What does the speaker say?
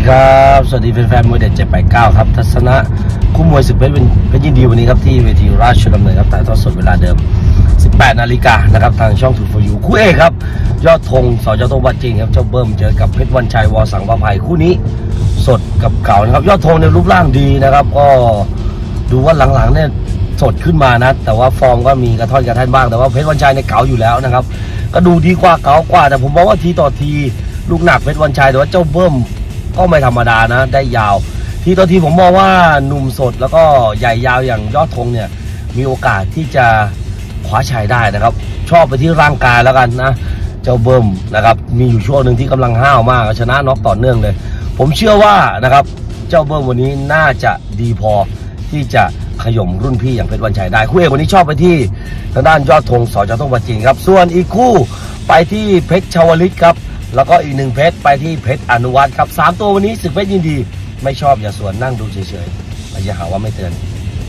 ีครับ สวัสดีแฟนๆมวยเด็ด789 ครับ ทัศนะคู่มวยศึกเพชรเป็นเพชรยินดีวันนี้ครับ ที่เวทีราชดำเนินครับถ่ายทอดสดเวลาเดิม 18 นาฬิกานะครับ ทางช่องทูฟยูคู่เอกครับ ยอดธงสอจโตบัตจริงครับเจ้าเบิ้มเจอกับเพชรวันชัยวอสังวาภัยคู่นี้สดกับเก่านะครับ ยอดธงเนี่ยรูปร่างดีนะครับ ก็ดูว่าหลังๆเนี่ยสดขึ้นมานะ แต่ว่าฟอร์มก็มีกระท่อนกระแท่นบ้างแต่ว่าเพชรวันชัยในเก่าอยู่แล้วนะครับ ก็ดูดีกว่าเก่ากว่า แต่ผมมองว่าทีต่อทีลูกหนักเพชรวันชัยแต่ว่าเจ้าเบิ้ม ก็ไม่ธรรมดานะ ได้ยาว ที่ต่อทีผมมองว่าหนุ่มสดแล้วก็ใหญ่ยาวอย่างยอดธงเนี่ย มีโอกาสที่จะคว้าชัยได้นะครับ ชอบไปที่ร่างกายแล้วกันนะ เจ้าเบิ้มนะครับ มีอยู่ช่วงหนึ่งที่กำลังห้าวมากชนะน็อกต่อเนื่องเลย ผมเชื่อว่านะครับ เจ้าเบิ้มวันนี้น่าจะดีพอที่จะขย่มรุ่นพี่อย่างเพชรวันชัยได้คู่เอกวันนี้ชอบไปที่ทางด้านยอดธงสอจต้องปัจจินครับ ส่วนอีกคู่ไปที่เพชรชาวลิตครับ แล้วก็อีกหนึ่งเพชรไปที่เพชรอนุวัตรครับสามตัววันนี้สึกเพชรยินดี ไม่ชอบอย่าสวนนั่งดูเฉยๆอย่าหาว่าไม่เตือน